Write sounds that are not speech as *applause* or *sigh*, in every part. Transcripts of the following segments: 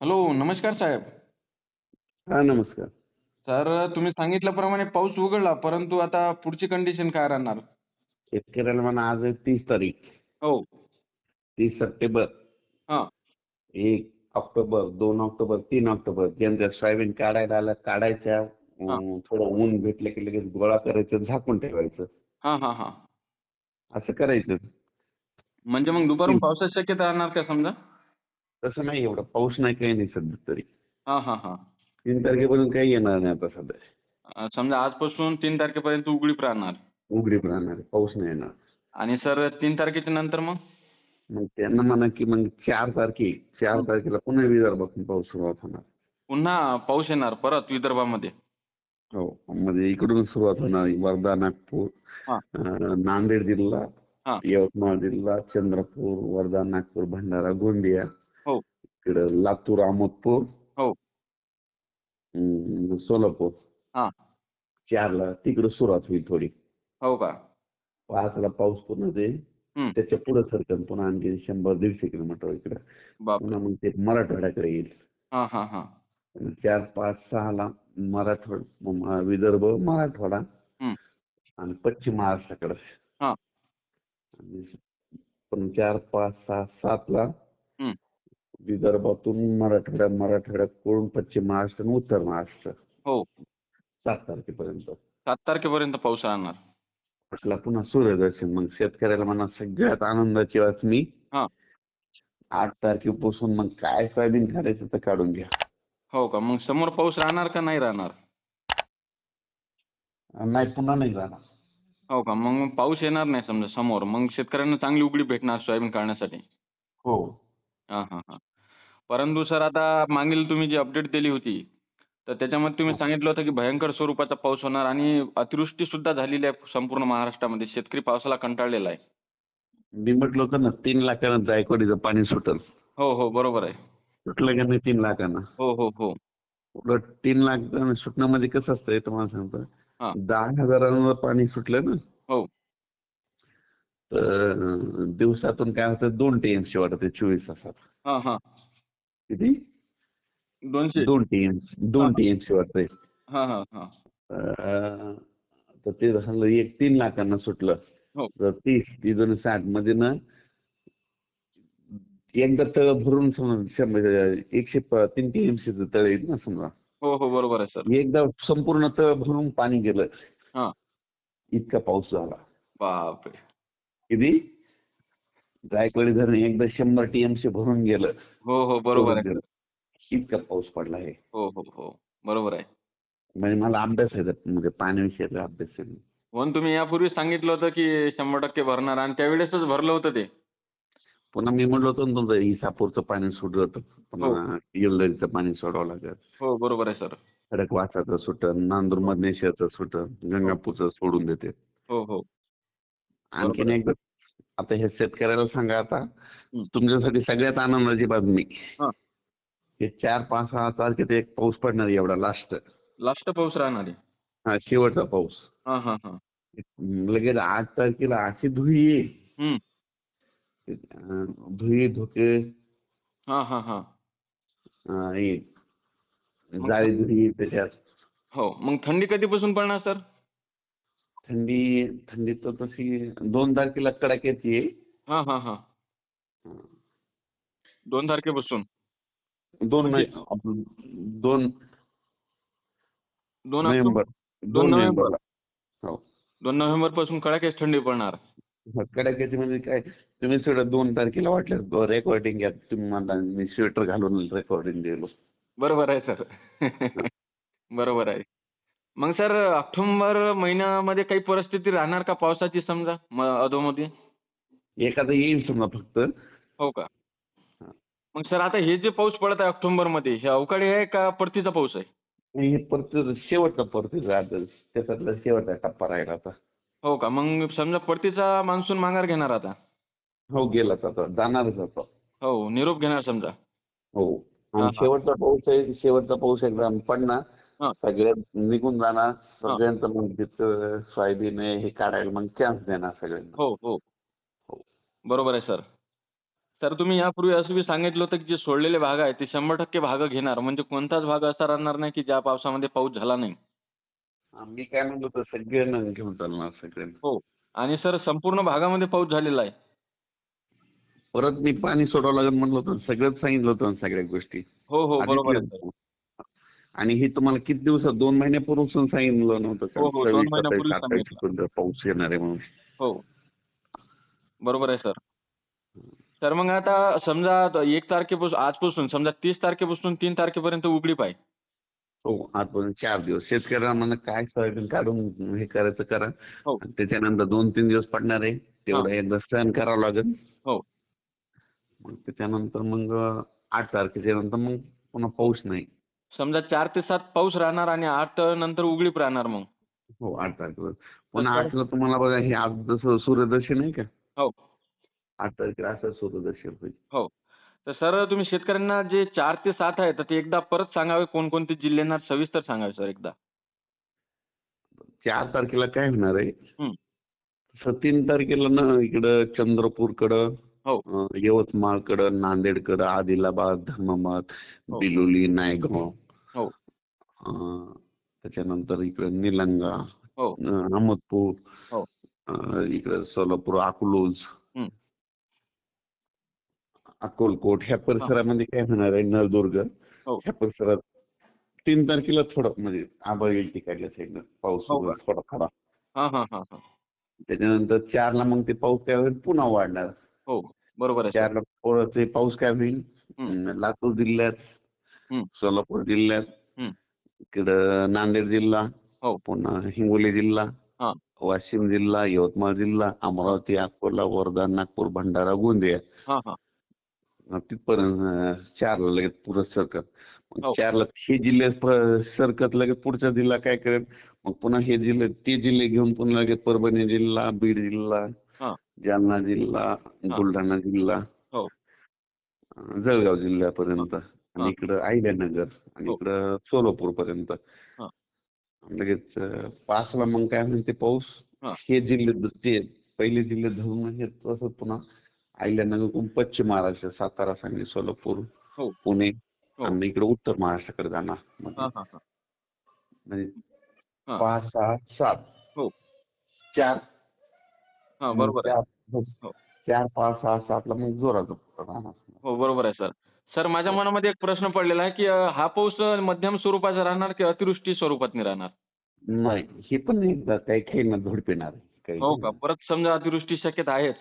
Hello नमस्कार साहेब. हा नमस्कार. सर तुम्ही सांगितल्याप्रमाणे पाऊस उघडला परंतु आता पुढची कंडिशन काय राहणार? शेतकऱ्याला म्हणा आज आहे तीस तारीख. हो. तीस सप्टेंबर. हां. एक ऑक्टोबर दोन ऑक्टोबर तीन ऑक्टोबर. ज्यांच्या सोयाबीन काढायला आलं काढायच्या अं, थोडं ऊन भेटलं की लगेच गोळा करायचं झाकून ठेवायचं. हां हां हां. असं करायचं. म्हणजे मग दुपारून पावसाची शक्यता राहणार का समजा? तसं नाही एवढं. पाऊस नाही काही नाही सध्या तरी. हां हां हां. तीन तारखेपर्यंत काही येणार नाही आता सध्या. अं, समजा आजपासून तीन तारखेपर्यंत उघडीप राहणार. उघडीप राहणार पाऊस नाही येणार. आणि सर तीन तारखेच्या नंतर मग? मग त्यांना म्हणा की मग चार तारखे चार तारखेला पुन्हा विदर्भातून पाऊस सुरुवात होणार. पुन्हा पाऊस येणार परत विदर्भामध्ये? हो म्हणजे इकडून सुरुवात होणार. वर्धा नागपूर हां. अं, नांदेड जिल्हा हां. यवतमाळ जिल्हा चंद्रपूर वर्धा नागपूर भंडारा गोंदिया. इकडं लातूर अहमदपूर. हो. सोलापूर. हां. चारला तिकडं सुरुवात होईल थोडी. हो का? पाचला पाऊस पूर्ण ते. त्याच्या पुढे सरकन पुन्हा आणखी शंभर दीडशे किलोमीटर इकडं. बाप पुन्हा मग ते मराठवाड्याकडे येईल. हां हां हां. आणि चार पाच सहाला मराठवाडा म- विदर्भ मराठवाडा. आणि पश्चिम महाराष्ट्राकडे. हां. आणि पण चार पाच सहा सातला. विदर्भातून मराठवाड्या मराठवाड्याकडून पश्चिम महाराष्ट्र आणि उत्तर महाराष्ट्र? हो. सात तारखेपर्यंत. सात तारखेपर्यंत पाऊस राहणार. म्हटलं पुन्हा सूर्यदर्शन. मग शेतकऱ्याला म्हणा सगळ्यात आनंदाची बातमी. हां. आठ तारखेपासून मग काय सोयाबीन काढायचं तर काढून घ्या. हो का? मग समोर पाऊस राहणार का नाही राहणार? नाही पुन्हा नाही जाणार हो का? मग पाऊस येणार नाही समजा समोर. मग शेतकऱ्यांना चांगली उघडी भेटणार सोयाबीन काढण्यासाठी. हो. हां हां हां. परंतु सर आता मागील तुम्ही जी अपडेट दिली होती तर त्याच्यामध्ये तुम्ही सांगितलं होतं की भयंकर स्वरूपाचा पाऊस होणार आणि अतिवृष्टी सुद्धा झालेली आहे संपूर्ण महाराष्ट्रामध्ये. शेतकरी पावसाला कंटाळलेला आहे. मी म्हटलं होतं ना तीन लाखानं जायकवाडीचं पाणी सुटल. हो हो बरोबर आहे. सुटलं का नाही तीन लाखानं? हो हो हो. उलट तीन लाख सुटण्यामध्ये कसं असतंय तुम्हाला सांगतो. हां. दहा हजारांवर पाणी सुटलं ना? हो. तर दिवसातून काय होतं दोन टीएमसी वाटते चोवीस तासात. हां हां. किती? दोनशे. दोन टीएमसी दोन टीएमसी वाटते हां हां हां. तर ते झालं एक तीन लाखांना सुटलं. हो. तर तीस ती दोन साठमध्ये ना एकदा तळ भरून समजा एकशे तीन टीएमसीचं तळ येईल ना समजा. हो हो बरोबर आहे सर. एकदा संपूर्ण तळ भरून पाणी गेलं. इतका पाऊस झाला. बापरे. किती? जायकवाडी धरण एकदा शंभर टीएमसी भरून गेलं हो हो बरोबर आहे. इतका पाऊस पडला आहे हो हो हो बरोबर आहे. म्हणजे मला अभ्यास आहे म्हणजे पाण्याविषयीचा अभ्यास आहे. म्हणून तुम्ही यापूर्वी सांगितलं होतं की शंभर टक्के भरणार आणि त्यावेळेसच भरलं होतं ते. पुन्हा मी म्हटलं होतं ना तुमचं इसापूरचं पाणी सोडलं होतं. हो. पुन्हा येलदरीचं पाणी सोडावं लागेल. हो बरोबर आहे सर. खडक वासाचं सुटन नांदूर मधनेश्वरचं सुटन गंगापूरचं सोडून देते. हो हो. आणखीन एकदा आता हे शेतकऱ्याला सांगा आता. तुमच्यासाठी सगळ्यात आनंदाची बातमी. हां. चार पाच सहा तारखेत एक पाऊस पडणार आहे एवढा लास्ट लास्ट पाऊस राहणार. आहे हा शेवटचा पाऊस. हां हां हां. लगेच आठ तारखेला अशी धुळी येईल. धुळी धुके. हां हां हां. हे जाळी येईल त्याच्यात. हो मग थंडी कधीपासून पडणार सर? थंडी थंडी तर तशी दोन तारखेला कडाक्याची आहे हां हां हां. दोन तारखेपासून? दोन म्हणजे- नाही, दोन दोन नोव्हेंबर दोन दोन नोव्हेंबर. नोव्हेंबरला हो. दोन नोव्हेंबरपासून कडाक्याच थंडी पडणार. कडाक्याची म्हणजे काय तुम्ही सगळं दोन तारखेला वाटलं रेकॉर्डिंग घ्या तुम्ही मला मी स्वेटर घालून रेकॉर्डिंग दिलो बरोबर आहे सर. *laughs* बरोबर आहे. मग सर ऑक्टोबर महिन्यामध्ये काही परिस्थिती राहणार का पावसाची समजा म अधोमध्ये एखादं येईल समजा फक्त. हो का? हा. मग सर आता हे जे पाऊस पडत आहे ऑक्टोबरमध्ये हे अवकाळी आहे का परतीचा पाऊस आहे? आणि हे परत शेवटचा परत त्याच्यातला शेवटचा टप्पा राहिला आता. हो का? मग समजा परतीचा मान्सून माघार घेणार आता? हो गेलाच आता जाणारच आता. हो निरोप घेणार समजा. हो. हा, हा. आणि शेवटचा पाऊस आहे शेवटचा पाऊस एकदा पडणार हा. सगळ्यात निघून जाणार. सगळ्यांचं मग जिथं सोयाबीन आहे हे काढायला मग चान्स देणार सगळ्यांना. हो हो. हो. बरोबर आहे सर. तर तुम्ही यापूर्वी असं बी सांगितलं होतं की जे सोडलेले भाग आहे ते शंभर टक्के भाग घेणार. म्हणजे कोणताच भाग असा राहणार नाही की ज्या पावसामध्ये पाऊस झाला नाही. मी काय म्हणलो तर सगळ्यांना घेऊन चालणार सगळ्यांना. हो. आणि सर संपूर्ण भागामध्ये पाऊस झालेला आहे. परत मी पाणी सोडावं लागेल म्हणलं होतं सगळंच सांगितलं होतं सगळ्या गोष्टी. हो हो. बरोबर. आणि हे तुम्हाला किती दिवसात दोन महिन्यापूर्वी सांगितलं नव्हतं हो, हो, पाऊस येणार आहे म्हणून. हो. बरोबर आहे सर. तर मग आता समजा एक तारखेपासून आजपासून समजा तीस तारखेपासून तीन तारखेपर्यंत उघडीप आहे हो आजपर्यंत चार दिवस. शेतकऱ्यांना म्हणा काय सोयाबीन काढून हे करायचं करा. हो. त्याच्यानंतर दोन तीन दिवस पडणार आहे. तेवढं एकदा सहन करावं लागेल. हो. मग त्याच्यानंतर मग आठ तारखेच्या नंतर मग पुन्हा पाऊस नाही. समजा चार ते सात पाऊस राहणार आणि आठ नंतर उघडीप राहणार मग. हो आठ तारखेला. तर- आठला तुम्हाला बघा हे आज जसं सूर्यदर्शन आहे का? हो. आठ तारखेला असं सूर्यदर्शन होईल. हो. तर सर तुम्ही शेतकऱ्यांना जे चार ते सात आहे तर ते एकदा परत सांगावे कोणकोणते जिल्ह्यांना सविस्तर सांगावे सर एकदा? चार तारखेला काय होणार आहे? हं. तीन तारखेला ना इकडं चंद्रपूरकडं हो. अं, यवतमाळकडं नांदेडकडं आदिलाबाद धर्माबाद हो. बिलोली नायगाव. हो. त्याच्यानंतर इकडं निलंगा हो. अहमदपूर हो. इकडं सोलापूर अकलूज. अक्कलकोट ह्या परिसरामध्ये काय होणार आहे नळदुर्ग? ह्या परिसरात तीन तारखेला थोडं म्हणजे आभाळ येईल तिकडल्या साईडनं पाऊस थोडा थोडा. त्याच्यानंतर चारला मग ते पाऊस त्यावेळेस पुन्हा वाढणार. हो. बरोबर आहे पाऊस काय होईल? लातूर जिल्ह्यात. सोलापूर जिल्ह्यात. इकडं नांदेड जिल्हा हो. पुन्हा हिंगोली जिल्हा वाशिम जिल्हा यवतमाळ जिल्हा अमरावती अकोला वर्धा नागपूर भंडारा गोंदिया. तिथपर्यंत चारला लगेच पुढं सरकत. मग हो. चारला हे जिल्हे सरकत लगेच पुढचा जिल्हा काय करेल? मग पुन्हा हे जिल्हे ते जिल्हे घेऊन पुन्हा लगेच परभणी जिल्हा बीड जिल्हा जालना जिल्हा बुलढाणा जिल्हा हो. जळगाव जिल्ह्यापर्यंत. आणि इकडं अहिल्यानगर आणि हो. इकडं सोलापूर पर्यंत लगेच पाचला मग काय म्हणते पाऊस? हां. जिल्हे ते पहिले जिल्हे धरून हे तसं पुन्हा अहिल्यानगरकडून पश्चिम महाराष्ट्र सातारा सांगली सोलापूर हो. पुणे. आणि इकडे उत्तर महाराष्ट्राकडे जाणार म्हणजे पाच सहा सात. हो. चार. हां बरोबर आहे. चार हो. हो. चार पाच सहा सातला मग जोरात राहणार हो बरोबर आहे सर. सर माझ्या मनामध्ये एक प्रश्न पडलेला आहे की अं, हा पाऊस अं, मध्यम स्वरूपाचा राहणार की अतिवृष्टी स्वरूपात राहणार? नाही हे पण नाही एकदा काही काही ना काही हो का? परत समजा अतिवृष्टी शक्यता आहेच.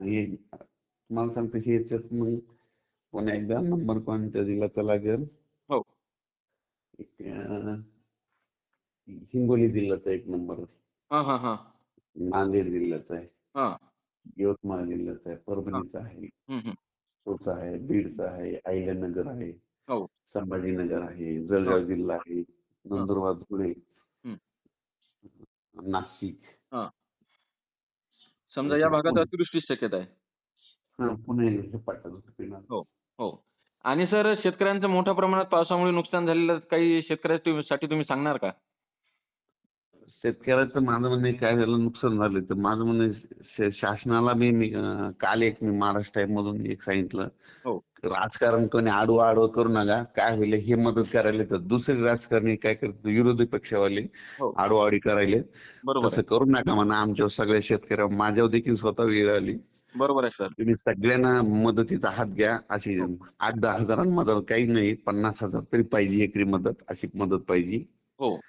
हे तुम्हाला सांगतो हे याच्यात मग पुन्हा एकदा नंबर कोणत्या जिल्ह्याचा लागेल. हो. एक, अं, हिंगोली जिल्ह्याचा एक नंबर हां हां हां. नांदेड जिल्ह्याचा आहे. हां. यवतमाळ जिल्ह्याचा आहे परभणीचा आहे. सोचा आहे बीडचा आहे अहिल्यानगर आहे. हो. संभाजीनगर आहे जळगाव जिल्हा आहे नंदुरबार धुळे. हं. नाशिक. हां. समजा या भागात अतिवृष्टी शक्यता आहे. हा, पुणे हे पाटण पेणार. हो हो. आणि सर शेतकऱ्यांचं मोठ्या प्रमाणात पावसामुळे नुकसान झालेलं काही शेतकऱ्यासाठी तुम्ही सांगणार का? शेतकऱ्याचं माझं म्हणणं काय झालं नुकसान झालं. तर माझं म्हणणं शासनाला मी मी, अं, काल एक मी महाराष्ट्र टाईम मधून एक सांगितलं. हो. राजकारण कोणी आडवं आडवं करू नका काय होईल हे मदत करायला तर दुसरे राजकारणी काय करतात विरोधी पक्षावाले हो. आडवाडी करायले. बरोबर तसं आहे करू नका म्हणा आमच्या सगळ्या शेतकऱ्या माझ्यावर देखील स्वतः वेळ आली. बरोबर आहे सर. तुम्ही सगळ्यांना मदतीचा हात घ्या अशी आठ दहा हजारांना मदत काही नाही पन्नास हजार तरी पाहिजे एकरी मदत अशी मदत पाहिजे. हो.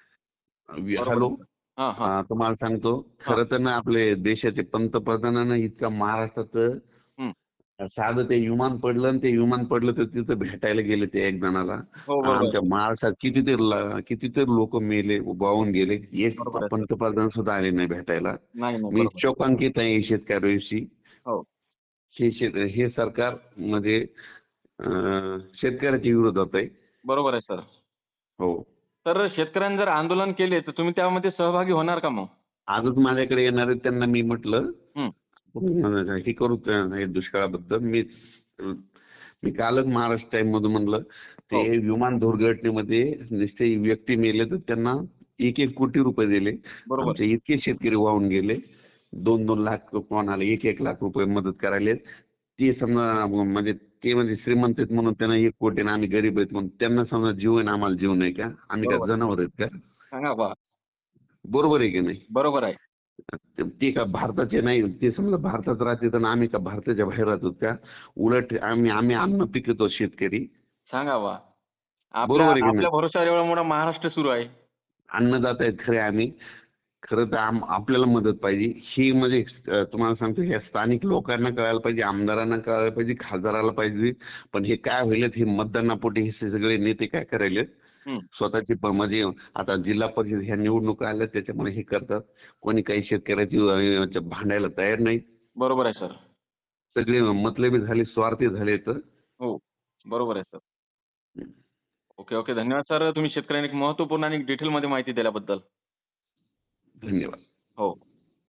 बरोबर हॅलो. हां हां हा, तुम्हाला सांगतो. खरं तर ना आपले देशाचे पंतप्रधानांना इतका महाराष्ट्राचं हं. साधं ते विमान पडलं आणि ते विमान पडलं तर तिथं भेटायला गेले ते एक जणाला. हो बरोबर आमच्या महाराष्ट्रात कितीतरी कितीतरी लोक मेले वाहून गेले. एक. पंतप्रधान सुद्धा आले नाही भेटायला. मी. शोकांकित आहे शेतकऱ्याविषयी. हो. हे हे सरकार म्हणजे शेतकऱ्याच्या विरोधात आहे. बरोबर आहे सर. हो. तर शेतकऱ्यांनी जर आंदोलन केले तर तुम्ही त्यामध्ये सहभागी होणार का मग? आजच माझ्याकडे येणार आहेत त्यांना मी म्हटलं हं. हे करू त्या- हे दुष्काळाबद्दल. मी मी कालच महाराष्ट्र टाइम मधून म्हणलं ते हो. विमान दुर्घटनेमध्ये नुसते व्यक्ती मेले तर त्यांना एक एक कोटी रुपये दिले. बरोबर. आमचे इतके शेतकरी वाहून गेले. दोन दोन लाख कोणाला एक एक लाख रुपये मदत करायले ते समजा म्हणजे ते म्हणजे श्रीमंत आहेत म्हणून त्यांना एक कोटी आणि आम्ही गरीब आहेत म्हणून त्यांना समजा जीव आहे ना आम्हाला जीव नाही का? आम्ही काय. जनावर आहेत का? बरोबर आहे की नाही? बरोबर आहे. ते- का भारताचे नाही ते समजा भारतात राहते तर आम्ही का भारताच्या बाहेर राहतो का? उलट आम्ही आम्ही अन्न पिकवतो शेतकरी. सांगा बा. बरोबर आहे मोठा महाराष्ट्र सुरू आहे. अन्नदाता आहेत खरे आम्ही. खरं तर आम आपल्याला मदत पाहिजे. ही म्हणजे तुम्हाला सांगतो ह्या स्थानिक लोकांना कळायला पाहिजे आमदारांना कळायला पाहिजे खासदाराला पाहिजे. पण हे काय होईल हे मतदानापोटी हे सगळे नेते काय करायले. स्वतःची म्हणजे आता जिल्हा परिषद ह्या निवडणुका आल्या त्याच्यामुळे हे करतात. कोणी काही शेतकऱ्याची भांडायला तयार नाही बरोबर आहे सर. सगळे मतलबी झाले स्वार्थी झाले तर. हो बरोबर आहे सर. ओके ओके धन्यवाद सर. तुम्ही शेतकऱ्यांनी एक महत्त्वपूर्ण आणि डिटेलमध्ये माहिती दिल्याबद्दल. धन्यवाद. हो.